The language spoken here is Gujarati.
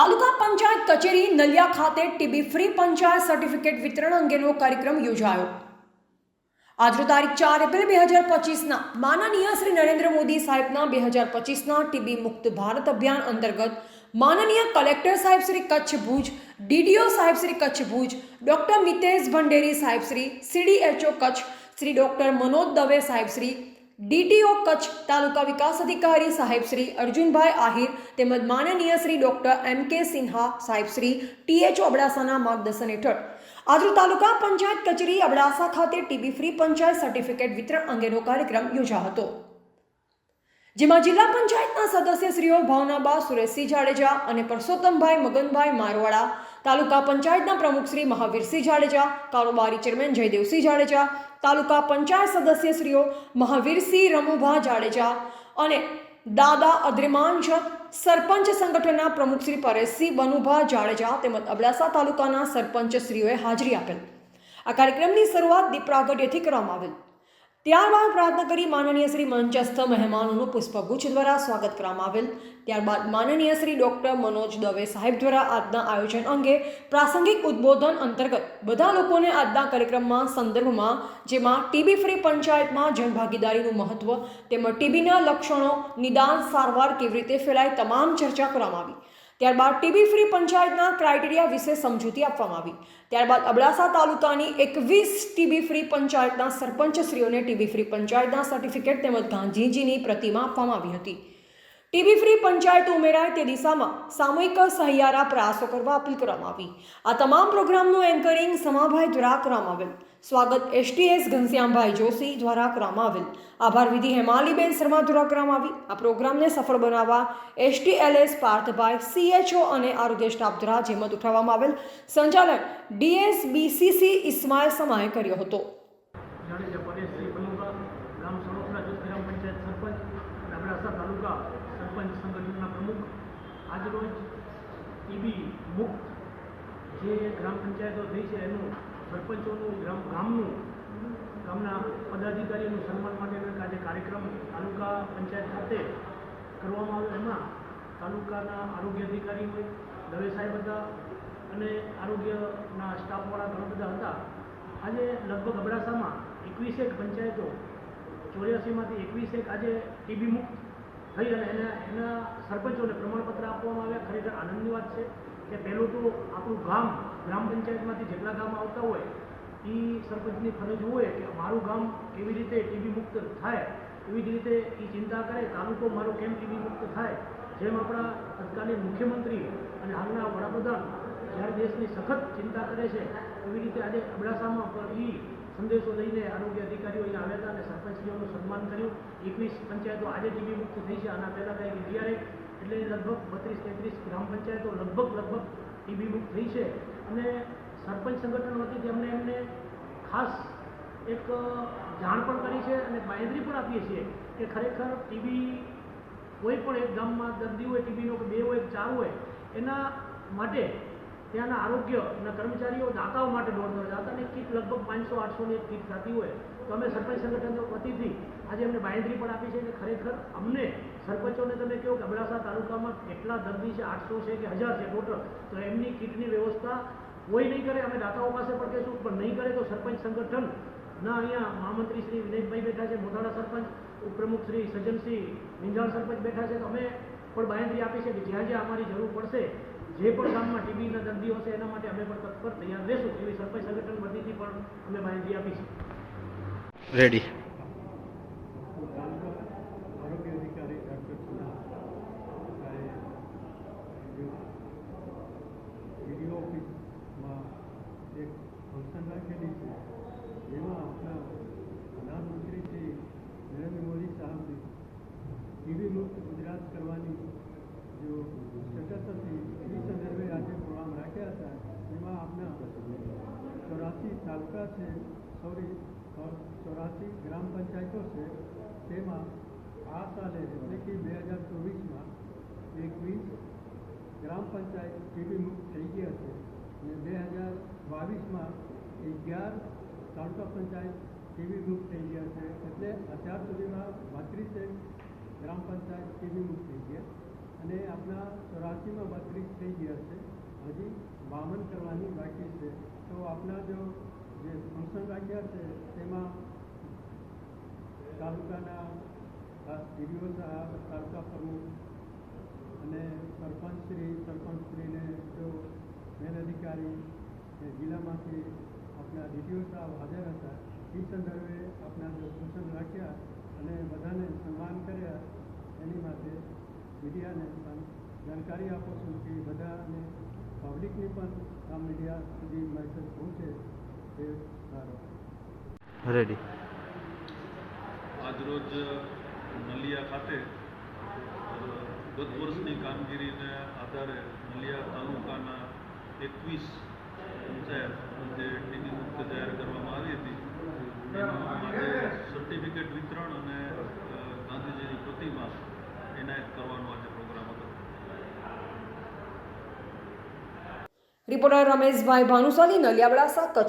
તાલુકા પંચાયત કચેરી નલિયા ખાતે ટીબી ફ્રી પંચાયત સર્ટિફિકેટ વિતરણ અંગેનો કાર્યક્રમ યોજાયો. આજનો તારીખ ચાર એપ્રિલ બે હજાર પચીસના માનનીય શ્રી નરેન્દ્ર મોદી સાહેબના બે હજાર પચીસના ટીબી મુક્ત ભારત અભિયાન અંતર્ગત માનનીય કલેક્ટર સાહેબ શ્રી કચ્છ ભુજ, ડીડીઓ સાહેબ શ્રી કચ્છ ભુજ, ડોક્ટર મિતેશ ભંડેરી સાહેબ શ્રી, સીડીએચઓ કચ્છ, શ્રી ડોક્ટર મનોજ દવે સાહેબ શ્રી ડીટીઓ કચ્છ તાલુકા વિકાસ અધિકારી સાહેબ શ્રી અર્જુનભાઈ આહિર તેમજ માનનીય શ્રી ડોક્ટર એમ કે સિન્હા સાહેબ શ્રી ટીએચ અબડાસાના માર્ગદર્શન હેઠળ. આજુ તાલુકા પંચાયત કચેરી અબડાસા ખાતે ટીબી ફ્રી પંચાયત સર્ટિફિકેટ વિતરણ અંગેનો કાર્યક્રમ યોજાયો હતો. જેમાં જિલ્લા પંચાયતના સદસ્યશ્રીઓ ભાવનાબા, સુરેશસિંહ જાડેજા અને પરસોત્તમભાઈ મગનભાઈ મારવાડા, તાલુકા પંચાયતના પ્રમુખ શ્રી મહાવીરસિંહ જાડેજા, કારોબારી ચેરમેન જયદેવસિંહ જાડેજા તાલુકા પંચાયત સદસ્યશ્રીઓ મહાવીરસિંહ રમુભા જાડેજા અને દાદા અદ્રિમાંશ સરપંચ સંગઠનના પ્રમુખ શ્રી પરેશસિંહ બનુભા જાડેજા તેમજ અબડાસા તાલુકાના સરપંચશ્રીઓએ હાજરી આપેલ. આ કાર્યક્રમની શરૂઆત દીપ કરવામાં આવેલ. ત્યારબાદ પ્રાર્થના કરી માનનીય શ્રી મંચસ્થ મહેમાનોનું પુષ્પગુચ્છ દ્વારા સ્વાગત કરવામાં આવેલ. ત્યારબાદ માનનીય શ્રી ડૉક્ટર મનોજ દવે સાહેબ દ્વારા આજના આયોજન અંગે પ્રાસંગિક ઉદ્બોધન અંતર્ગત બધા લોકોને આજના કાર્યક્રમમાં સંદર્ભમાં, જેમાં ટીબી ફ્રી પંચાયતમાં જનભાગીદારીનું મહત્વ તેમજ ટીબીના લક્ષણો, નિદાન સારવાર કેવી રીતે ફેલાય, તમામ ચર્ચા કરવામાં આવી. ત્યારબાદ ટીબી ફ્રી પંચાયતના ક્રાઇટેરિયા વિશે સમજૂતી આપવામાં આવી. ત્યારબાદ અબડાસા તાલુકાની એકવીસ ટીબી ફ્રી પંચાયતના સરપંચશ્રીઓને ટીબી ફ્રી પંચાયતના સર્ટિફિકેટ તેમજ ગાંધીજીની પ્રતિમા આપવામાં આવી હતી. ટીબી ફ્રી પંચાયત ઉમેરાય તે દિશામાં સામૂહિક સહિયારા પ્રયાસો કરવા અપીલ કરવામાં આવી. આ તમામ પ્રોગ્રામનું એન્કરિંગ સમાભાઈ દ્વારા કરવામાં આવેલ. સ્વાગત એસટીએસ ઘનશ્યામભાઈ જોશી દ્વારા કરવામાં આવેલ. આભાર વિધિ હેમાલીબેન શર્મા દ્વારા કરવામાં આવી. આ પ્રોગ્રામને સફળ બનાવવા એસટીએલએસ પાર્થભાઈ સીએચઓ અને આરોગ્ય સ્ટાફ દ્વારા જેમત ઉઠાવવામાં આવેલ. સંચાલન ડીએસબીસીસી ઇસ્માઇલ સમાએ કર્યો હતો. જાડેજા પરેશસિંહ બલુકા ગ્રામ સરોપરા જૂથ ગ્રામ પંચાયત સરપંચ અને અબડાસા તાલુકા સરપંચ સંગઠનના પ્રમુખ. આજરોજ ટીબી મુક્ત જે ગ્રામ પંચાયતો થઈ છે, એનું સરપંચોનું ગ્રામ ગામનું, ગામના પદાધિકારીઓનું સન્માન માટેનો આજે કાર્યક્રમ તાલુકા પંચાયત ખાતે કરવામાં આવ્યો. એમાં તાલુકાના આરોગ્ય અધિકારી હોય દવે સાહેબ હતા અને આરોગ્યના સ્ટાફવાળા ઘણા બધા હતા. આજે લગભગ અબડાસામાં એકવીસેક પંચાયતો ચોર્યાસીમાંથી એકવીસેક આજે ટીબી મુક્ત થઈ અને એના એના સરપંચોને પ્રમાણપત્ર આપવામાં આવ્યા. ખરેખર આનંદની વાત છે કે પહેલું તો આપણું ગામ ગ્રામ પંચાયતમાંથી જેટલા ગામ આવતા હોય એ સરપંચની ફરજ હોય કે મારું ગામ કેવી રીતે ટીબી મુક્ત થાય, એવી જ રીતે એ ચિંતા કરે તાલુકો મારો કેમ ટીબી મુક્ત થાય. જેમ આપણા તત્કાલીન મુખ્યમંત્રી અને હાલના વડાપ્રધાન જ્યારે દેશની સખત ચિંતા કરે છે, એવી રીતે આજે અબડાસામાં પણ એ સંદેશો લઈને આરોગ્ય અધિકારીઓ અહીંયા આવ્યા હતા અને સરપંચજીઓનું સન્માન કર્યું. એકવીસ પંચાયતો આજે ટીબી મુક્ત થઈ છે. આના પહેલાં કંઈક અગિયાર એટલે લગભગ બત્રીસ તેત્રીસ ગ્રામ પંચાયતો લગભગ લગભગ ટીબી મુક્ત થઈ છે. અને સરપંચ સંગઠન વતી અમને એમને ખાસ એક જાણ પણ કરી છે અને બાંયધરી પણ આપીએ છીએ કે ખરેખર ટીબી કોઈ પણ એક ગામમાં દર્દી હોય ટીબીનો બે હોય ચાર હોય, એના માટે ત્યાંના આરોગ્યના કર્મચારીઓ દાતાઓ માટે દોડતા દાતાની કીટ લગભગ પાંચસો, આઠસોની એક કીટ થતી હોય. તો અમે સરપંચ સંગઠન વતીથી આજે અમને બાંયધરી પણ આપી છે કે ખરેખર અમને સરપંચોને તમે કહો કે અબડાસા તાલુકામાં કેટલા દર્દી છે, આઠસો છે કે હજાર છે ટોટલ, તો એમની કીટની વ્યવસ્થા કોઈ નહીં કરે, અમે દાતાઓ પાસે પણ કહીશું, પણ નહીં કરે તો સરપંચ સંગઠન ના અહીંયા મહામંત્રી શ્રી વિનેશભાઈ બેઠા છે મોધાડા સરપંચ, ઉપપ્રમુખ શ્રી સજ્જનસિંહ મિંજાળ સરપંચ બેઠા છે. તો અમે પણ બાંયધરી આપી છે કે જ્યાં જ્યાં અમારી જરૂર પડશે જે પણ ગામમાં ટીબીના દર્દીઓ હશે એના માટે અમે પણ તત્પર તૈયાર રહેશું. એવી સરપંચ સંગઠન વતીથી પણ અમે બાંયધરી આપી છે રેડી આરોગ્ય અધિકારી ડૉક્ટર સુધા વીડિયો ઓફિસમાં એક ફંક્શન રાખેલી છે જેમાં આપણા પ્રધાનમંત્રી શ્રી નરેન્દ્ર મોદી સાહેબની ટીવી મુક્ત ગુજરાત કરવાની જો સ્ટેટસ હતી એ સંદર્ભે આજે પ્રોગ્રામ રાખ્યા હતા એમાં આપણા ચોરાસી તાલુકા છે સોરી ચોરાસી ગ્રામ પંચાયતો છે, તેમાં આ સાલે એટલે કે બે હજાર ચોવીસમાં એકવીસ ગ્રામ પંચાયત ટીબી મુક્ત થઈ ગયા છે અને બે હજાર બાવીસમાં અગિયાર તાલુકા પંચાયત ટીબી મુક્ત થઈ ગયા છે. એટલે અત્યાર સુધીમાં બત્રીસેક ગ્રામ પંચાયત ટીબી મુક્ત થઈ ગયા અને આપણા ચોરાસીમાં બત્રીસ થઈ ગયા છે. હજી વામન કરવાની બાકી છે. તો આપણા જો જે ફંક્શન રાખ્યા છે, તેમાં તાલુકાના ખાસ ડીડીઓ સાહેબ, તાલુકા પ્રમુખ અને સરપંચશ્રી સરપંચશ્રીને જો મેન અધિકારી જિલ્લામાંથી આપણા ડીડીઓ સાહેબ હાજર હતા એ સંદર્ભે આપણા જો ફંક્શન રાખ્યા અને બધાને સન્માન કર્યા, એની માટે મીડિયાને પણ જાણકારી આપો છું કે બધાને પબ્લિકની પણ આ મીડિયા સુધી મેસેજ પહોંચે. રેડી આજરોજ નલિયા ખાતે ગત વર્ષની કામગીરીને આધારે નલિયા તાલુકાના એકવીસ પંચાયત જે ટીબી મુક્ત જાહેર કરવામાં આવી હતી. એનું આજે સર્ટિફિકેટ વિતરણ અને ગાંધીજીની પ્રતિમા એનાયત કરવાનો આજે પ્રોગ્રામ હતો. રિપોર્ટર રમેશભાઈ ભાનુશાલી નલિયાબડાસા કચ્છ